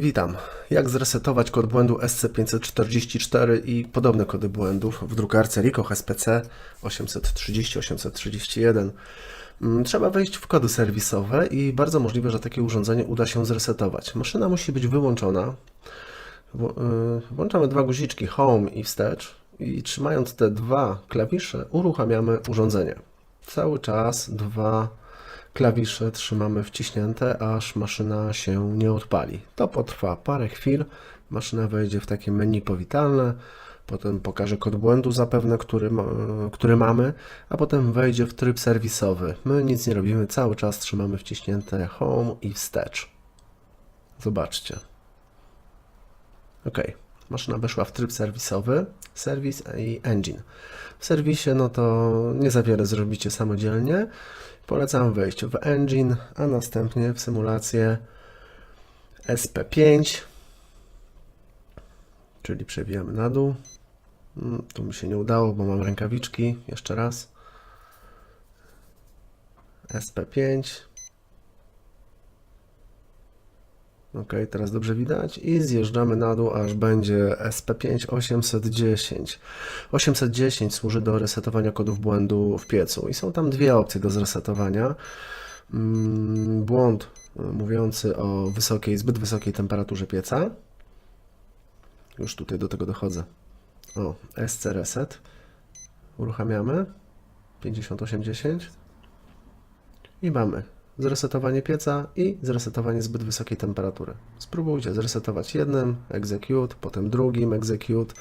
Witam. Jak zresetować kod błędu SC544 i podobne kody błędów w drukarce Ricoh SPC 830-831? Mm, Trzeba wejść w kody serwisowe i bardzo możliwe, że takie urządzenie uda się zresetować. Maszyna musi być wyłączona. Y, Włączamy dwa guziczki Home i Wstecz i trzymając te dwa klawisze uruchamiamy urządzenie. Cały czas dwa klawisze trzymamy wciśnięte, aż maszyna się nie odpali. To potrwa parę chwil. Maszyna wejdzie w takie menu powitalne, potem pokaże kod błędu zapewne, który, który mamy, a potem wejdzie w tryb serwisowy. My nic nie robimy, cały czas trzymamy wciśnięte Home i Wstecz. Zobaczcie. Ok, maszyna weszła w tryb serwisowy, serwis i engine. W serwisie no to nie za wiele zrobicie samodzielnie. Polecam wejść w engine, a następnie w symulację SP5, czyli przewijamy na dół. Mm, Tu mi się nie udało, bo mam rękawiczki. Jeszcze raz. SP5. Ok, teraz dobrze widać i zjeżdżamy na dół, aż będzie SP5 810. 810 służy do resetowania kodów błędu w piecu i są tam dwie opcje do zresetowania. Mm, Błąd y, mówiący o wysokiej, zbyt wysokiej temperaturze pieca. Już tutaj do tego dochodzę. O, SC Reset. Uruchamiamy. 5810. I mamy zresetowanie pieca i zresetowanie zbyt wysokiej temperatury. Spróbujcie zresetować jednym, execute, potem drugim, execute.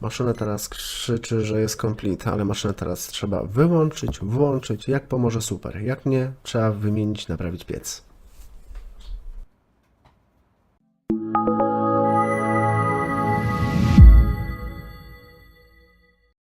Maszyna teraz krzyczy, że jest complete, ale maszynę teraz trzeba wyłączyć, włączyć. Jak pomoże super, jak nie, trzeba wymienić, naprawić piec.